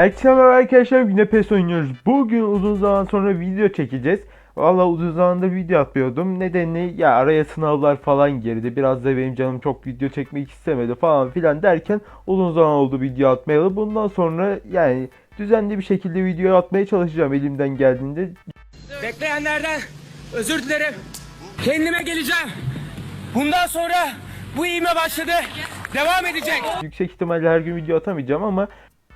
Herkese merhaba arkadaşlar yine PES oynuyoruz. Bugün uzun zaman sonra video çekeceğiz. Valla uzun zamandır video atmıyordum. Nedeni ya araya sınavlar falan girdi. Biraz da benim canım çok video çekmek istemedi falan filan derken uzun zaman oldu video atmayalı. Bundan sonra yani düzenli bir şekilde video atmaya çalışacağım elimden geldiğinde. Bekleyenlerden özür dilerim. Kendime geleceğim. Bundan sonra bu iğme başladı. Devam edecek. Yüksek ihtimalle her gün video atamayacağım ama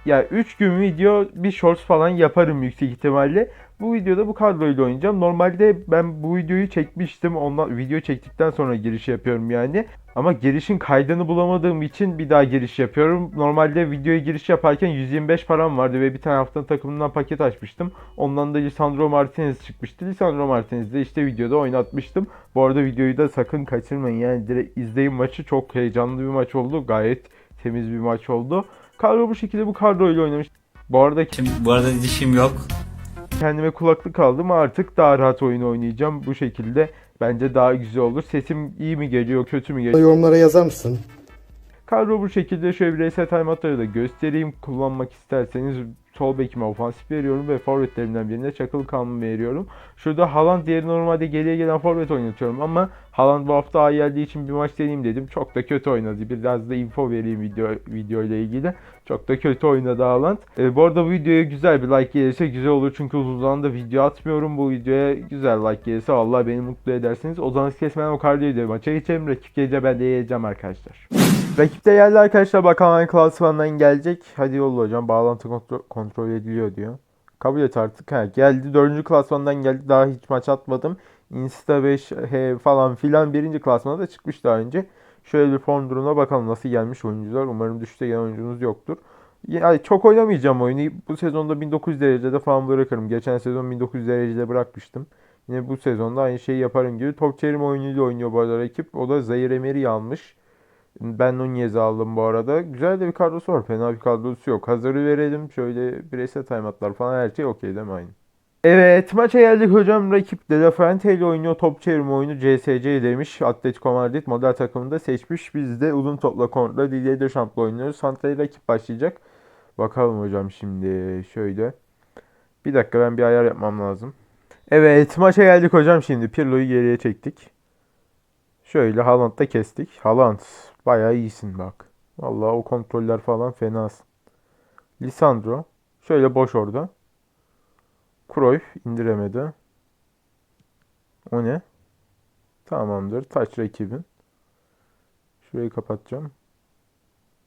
ya 3 gün video bir shorts falan yaparım yüksek ihtimalle. Bu videoda bu kadroyla oynayacağım. Normalde ben bu videoyu çekmiştim. Ondan video çektikten sonra giriş yapıyorum yani. Ama girişin kaydını bulamadığım için bir daha giriş yapıyorum. Normalde videoya giriş yaparken 125 param vardı ve bir tane haftanın takımından paket açmıştım. Ondan da Lisandro Martinez çıkmıştı. Lisandro Martinez'i de işte videoda oynatmıştım. Bu arada videoyu da sakın kaçırmayın. Yani direkt izleyin maçı. Çok heyecanlı bir maç oldu. Gayet temiz bir maç oldu. Kadro bu şekilde bu kadroyla oynamış. Bu arada Şimdi bu arada dişim yok. kendime kulaklık aldım artık daha rahat oyun oynayacağım. Bu şekilde bence daha güzel olur. Sesim iyi mi geliyor kötü mü geliyor? Yorumlara yazar mısın? Kadro bu şekilde şöyle bir reset timeoutları da göstereyim. Kullanmak isterseniz sol bekime ofansif veriyorum ve forvetlerimden birine çakılı kalma veriyorum. Şurada Haaland diğeri normalde geriye gelen forvet oynatıyorum ama Haaland bu hafta iyi geldiği için bir maç deneyeyim dedim. Çok da kötü oynadı. Biraz da info vereyim video video ile ilgili. Çok da kötü oynadı Haaland. Ee, bu arada bu videoya güzel bir like gelirse güzel olur. Çünkü uzun zamandır video atmıyorum. Bu videoya güzel like gelirse Allah beni mutlu edersiniz. O zaman kesmeden o kardiyoyu maça geçelim. Rakip gelince ben de yiyeceğim arkadaşlar. Rakipte geldi arkadaşlar hangi klasmandan gelecek. Hadi yolla hocam bağlantı kontrol, kontrol ediliyor diyor. Kabul et artık. Ha, geldi 4. klasmandan geldi. Daha hiç maç atmadım. Insta 5 he, falan filan birinci klasmana da çıkmış daha önce. Şöyle bir form durumuna bakalım nasıl gelmiş oyuncular. Umarım düşüşte gelen oyuncunuz yoktur. Yani çok oynamayacağım oyunu. Bu sezonda 1900 derecede falan bırakırım. Geçen sezon 1900 derecede bırakmıştım. Yine bu sezonda aynı şeyi yaparım gibi. Top çevirme oyunuyla oynuyor bu arada rakip. O da Zaire Emery'i almış. Ben Nunez'i aldım bu arada. Güzel de bir kadrosu var. Fena bir kadrosu yok. Hazırı verelim. Şöyle bireysel timeoutlar falan her şey okey değil mi aynı? Evet maça geldik hocam. Rakip De La Fuente ile oynuyor. Top çevirme oyunu CSC demiş. Atletico Madrid model takımında seçmiş. Biz de uzun topla kontra Didier Deschamps'la oynuyoruz. Santra'yı rakip başlayacak. Bakalım hocam şimdi şöyle. Bir dakika ben bir ayar yapmam lazım. Evet maça geldik hocam şimdi. Pirlo'yu geriye çektik. Şöyle Haaland'da kestik. Haaland bayağı iyisin bak. Vallahi o kontroller falan fenasın. Lisandro şöyle boş orada. Cruyff indiremedi. O ne? Tamamdır. Taç rakibin. Şurayı kapatacağım.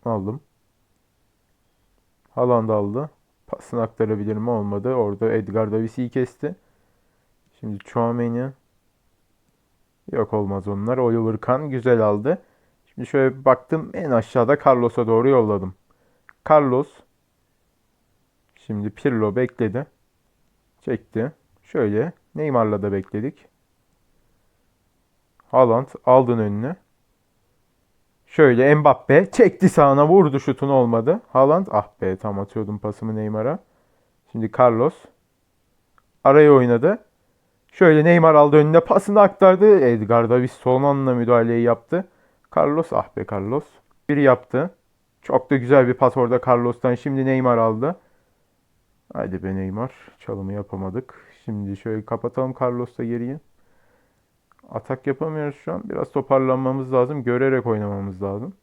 Aldım. Haaland aldı. Pasını aktarabilir mi? Olmadı. Orada Edgar Davis'i kesti. Şimdi Chouameni. Yok olmaz onlar. Oliver Kahn güzel aldı. Şimdi şöyle bir baktım en aşağıda Carlos'a doğru yolladım. Carlos. Şimdi Pirlo bekledi. Çekti. Şöyle Neymar'la da bekledik. Haaland aldın önüne. Şöyle Mbappe çekti sağına vurdu şutun olmadı. Haaland ah be tam atıyordum pasımı Neymar'a. Şimdi Carlos. Araya oynadı. Şöyle Neymar aldı önüne pasını aktardı. Edgar Davis son müdahaleyi yaptı. Carlos ah be Carlos. Bir yaptı. Çok da güzel bir pas orada Carlos'tan. Şimdi Neymar aldı. Haydi be Neymar. Çalımı yapamadık. Şimdi şöyle kapatalım Carlos'ta geriye. Atak yapamıyoruz şu an. Biraz toparlanmamız lazım. Görerek oynamamız lazım.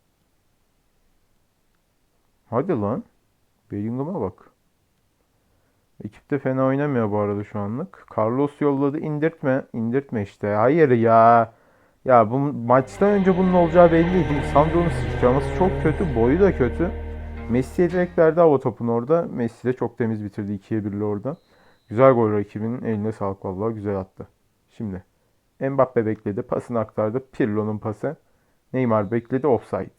Hadi lan. Bellingham'a bak. Ekip de fena oynamıyor bu arada şu anlık. Carlos yolladı. indirtme. İndirtme işte. Hayır ya. Ya bu maçtan önce bunun olacağı belliydi. Sandro'nun sıçraması çok kötü. Boyu da kötü. Messi'ye direkt verdi hava topunu orada. Messi de çok temiz bitirdi 2'ye 1'li orada. Güzel gol rakibinin eline sağlık vallahi güzel attı. Şimdi Mbappe bekledi. Pasını aktardı. Pirlo'nun pası. Neymar bekledi. Offside.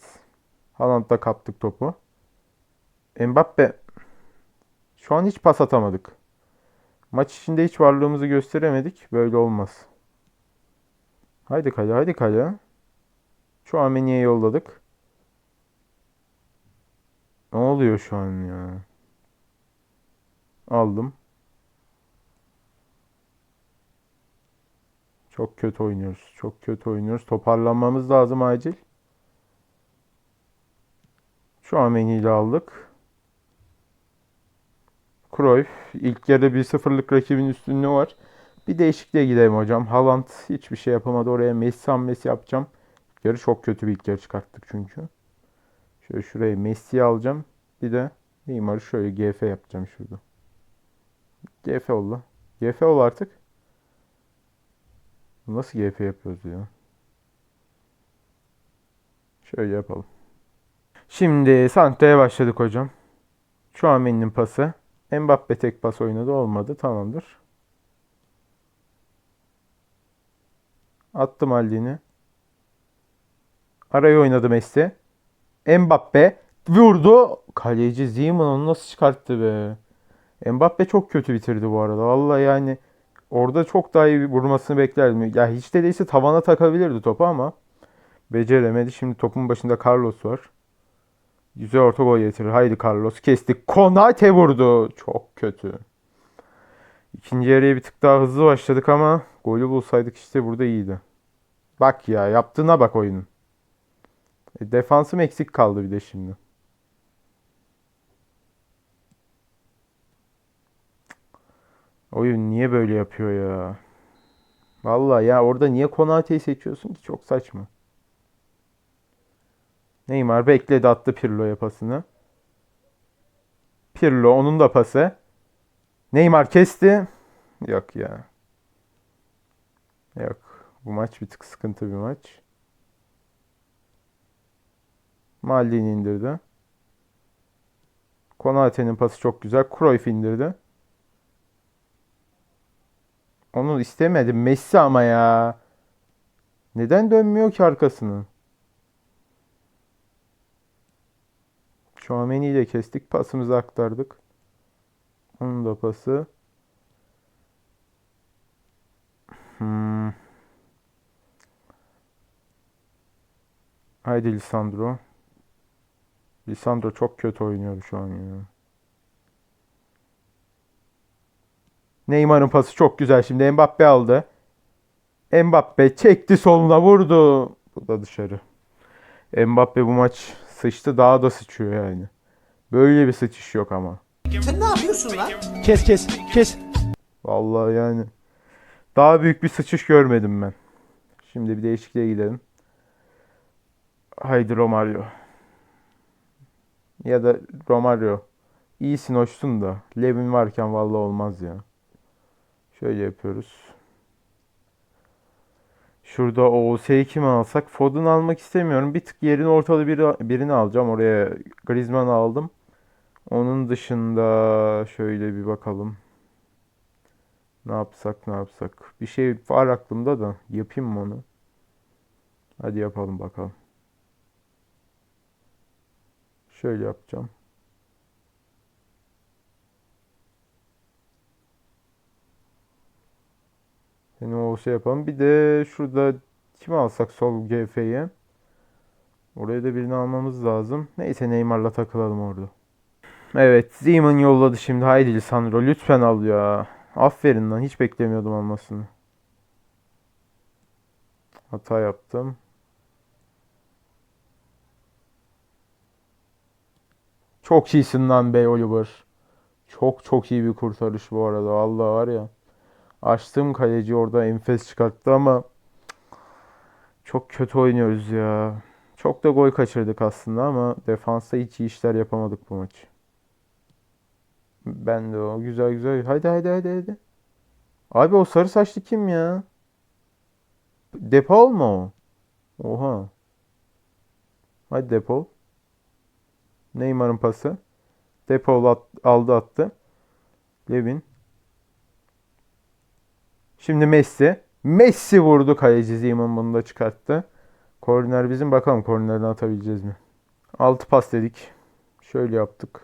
Haaland'da kaptık topu. Mbappe şu an hiç pas atamadık. Maç içinde hiç varlığımızı gösteremedik. Böyle olmaz. Haydi kale, haydi kale. Şu Ameni'ye yolladık. Ne oluyor şu an ya? Aldım. Çok kötü oynuyoruz. Çok kötü oynuyoruz. Toparlanmamız lazım acil. Şu Ameni'yi aldık. Cruyff. İlk yarıda 1-0'lık rakibin üstünlüğü var. Bir değişikliğe gidelim hocam. Haaland hiçbir şey yapamadı. Oraya Messi hamlesi yapacağım. Yarı çok kötü bir ilk yarı çıkarttık çünkü. Şöyle şuraya Messi'yi alacağım. Bir de Neymar'ı şöyle GF yapacağım şurada. GF ol. GF ol artık. Nasıl GF yapıyoruz ya? Şöyle yapalım. Şimdi Santra'ya başladık hocam. Şu an benim pası. Mbappe tek pas oynadı olmadı. Tamamdır. Attım Aldini. Araya oynadı Messi. Mbappe vurdu. Kaleci Zeman onu nasıl çıkarttı be? Mbappe çok kötü bitirdi bu arada. Vallahi yani orada çok daha iyi vurmasını beklerdim. Ya hiç de değilse tavana takabilirdi topu ama beceremedi. Şimdi topun başında Carlos var. Güzel orta gol getirir. Haydi Carlos kestik. Konate vurdu. Çok kötü. İkinci yarıya bir tık daha hızlı başladık ama golü bulsaydık işte burada iyiydi. Bak ya yaptığına bak oyunun. E, defansım eksik kaldı bir de şimdi. Oyun niye böyle yapıyor ya? Vallahi ya orada niye Konate'yi seçiyorsun ki? Çok saçma. Neymar bekledi attı Pirlo'ya pasını. Pirlo onun da pası. Neymar kesti. Yok ya. Yok. Bu maç bir tık sıkıntı bir maç. Maldini indirdi. Konate'nin pası çok güzel. Cruyff indirdi. Onu istemedim. Messi ama ya. Neden dönmüyor ki arkasını? Chouameni'yi de kestik. Pasımızı aktardık. Onun da pası. Hmm. Haydi Lisandro. Lisandro çok kötü oynuyor şu an ya. Neymar'ın pası çok güzel. Şimdi Mbappe aldı. Mbappe çekti soluna vurdu. Bu da dışarı. Mbappe bu maç sıçtı. Daha da sıçıyor yani. Böyle bir sıçış yok ama. Sen ne yapıyorsun lan? Kes kes kes. Vallahi yani. Daha büyük bir sıçış görmedim ben. Şimdi bir değişikliğe gidelim. Haydi Romario. Ya da Romario. İyisin hoşsun da. Levin varken vallahi olmaz ya. Şöyle yapıyoruz. Şurada OS'yi kim alsak? Foden almak istemiyorum. Bir tık yerin ortalı biri, birini alacağım. Oraya Griezmann aldım. Onun dışında şöyle bir bakalım. Ne yapsak ne yapsak. Bir şey var aklımda da yapayım mı onu? Hadi yapalım bakalım. Şöyle yapacağım. Seni o şey yapalım. Bir de şurada kim alsak sol GF'ye? Oraya da birini almamız lazım. Neyse Neymar'la takılalım orada. Evet Zeman yolladı şimdi. Haydi Lisandro lütfen al ya. Aferin lan hiç beklemiyordum almasını. Hata yaptım. Çok iyisin lan Bey Oliver. Çok çok iyi bir kurtarış bu arada. Vallahi var ya. Açtığım kaleci orada enfes çıkarttı ama çok kötü oynuyoruz ya. Çok da gol kaçırdık aslında ama defansta hiç iyi işler yapamadık bu maç. Ben de o. Güzel güzel. Haydi haydi haydi haydi. Abi o sarı saçlı kim ya? Depol mu o? Oha. Hadi Depol. Neymar'ın pası. Depol at- aldı attı. Levin. Şimdi Messi. Messi vurdu kaleci Zeman bunu da çıkarttı. Korner bizim. Bakalım kornerden atabileceğiz mi? 6 pas dedik. Şöyle yaptık.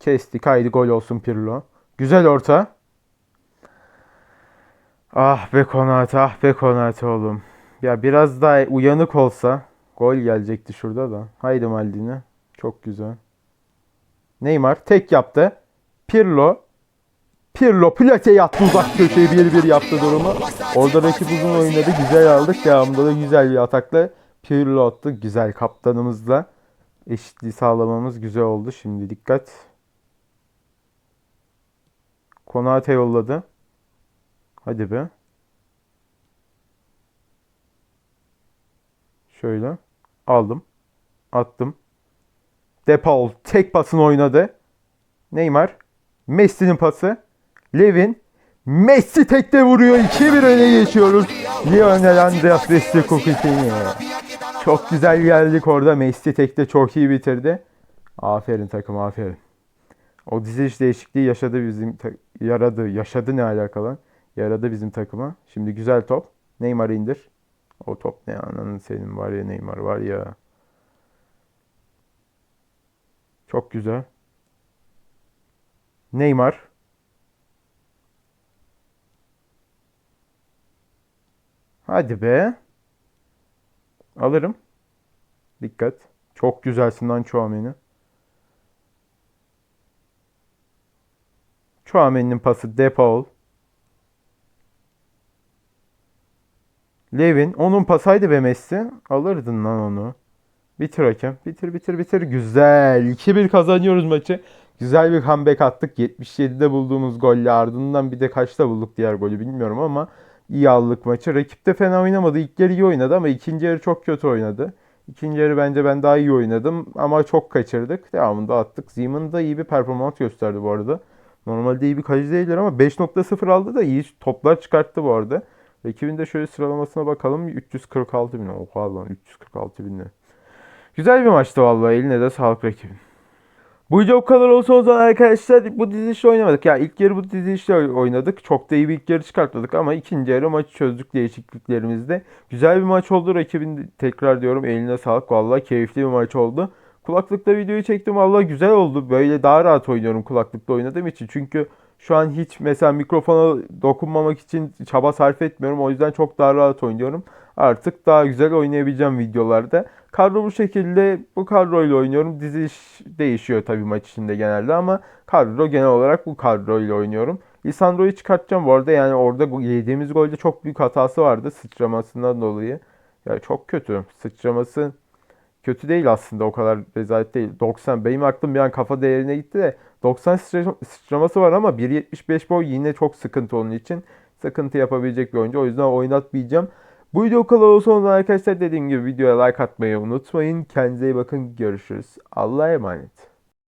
Kestik. Haydi gol olsun Pirlo. Güzel orta. Ah be Konate, ah be Konate oğlum. Ya biraz daha uyanık olsa gol gelecekti şurada da. Haydi Maldini. Çok güzel. Neymar tek yaptı. Pirlo. Pirlo plate yattı uzak köşeyi bir bir yaptı durumu. Orada rakip uzun oynadı. Güzel aldık. Devamında da güzel bir atakla Pirlo attı. Güzel kaptanımızla eşitliği sağlamamız güzel oldu. Şimdi dikkat. Konate yolladı. Hadi be. Şöyle. Aldım. Attım. Depaul tek pasını oynadı. Neymar. Messi'nin pası. Levin. Messi tekte vuruyor. 2-1 öne geçiyoruz. Lionel Andreas Messi Coutinho. Çok güzel geldik orada. Messi tekte çok iyi bitirdi. Aferin takım aferin. O diziliş değişikliği yaşadı bizim yaradı. Yaşadı ne alakalı? Yaradı bizim takıma. Şimdi güzel top. Neymar'ı indir. O top ne ananın senin var ya Neymar var ya. Çok güzel. Neymar. Hadi be. Alırım. Dikkat. Çok güzelsin lan Chouameni. Chouameni'nin pası Depaul. Levin. Onun pasaydı be Messi. Alırdın lan onu. Bitir hakem. Bitir bitir bitir. Güzel. 2-1 kazanıyoruz maçı. Güzel bir comeback attık. 77'de bulduğumuz golle ardından bir de kaçta bulduk diğer golü bilmiyorum ama aldık maçı. Rakip de fena oynamadı. İlk yarı iyi oynadı ama ikinci yarı çok kötü oynadı. İkinci yarı bence ben daha iyi oynadım ama çok kaçırdık. Devamında attık. Zeman da iyi bir performans gösterdi bu arada. Normalde iyi bir kaleci değiller ama 5.0 aldı da iyi toplar çıkarttı bu arada. Rakibin de şöyle sıralamasına bakalım. 346 bin. Oha lan 346 bin ne. Güzel bir maçtı vallahi. Eline de sağlık rakibin. Bu video bu kadar olsun o zaman arkadaşlar bu dizilişle oynamadık. Ya ilk yarı bu dizilişle oynadık. Çok da iyi bir ilk yarı çıkartmadık ama ikinci yarı maçı çözdük değişikliklerimizde. Güzel bir maç oldu. Rakibin tekrar diyorum eline sağlık. Vallahi keyifli bir maç oldu. Kulaklıkla videoyu çektim. Vallahi güzel oldu. Böyle daha rahat oynuyorum kulaklıkla oynadığım için. Çünkü şu an hiç mesela mikrofona dokunmamak için çaba sarf etmiyorum. O yüzden çok daha rahat oynuyorum. Artık daha güzel oynayabileceğim videolarda. Kadro bu şekilde bu kadroyla oynuyorum. Diziliş değişiyor tabii maç içinde genelde ama kadro genel olarak bu kadroyla oynuyorum. Lisandro'yu çıkartacağım bu arada yani orada yediğimiz golde çok büyük hatası vardı sıçramasından dolayı. Ya çok kötü. Sıçraması kötü değil aslında o kadar rezalet değil. 90 benim aklım bir an kafa değerine gitti de 90 sıçra- sıçraması var ama 1.75 boy yine çok sıkıntı onun için. Sıkıntı yapabilecek bir oyuncu. O yüzden oynatmayacağım. Bu video kadar olsun o zaman arkadaşlar dediğim gibi videoya like atmayı unutmayın. Kendinize iyi bakın. Görüşürüz. Allah'a emanet.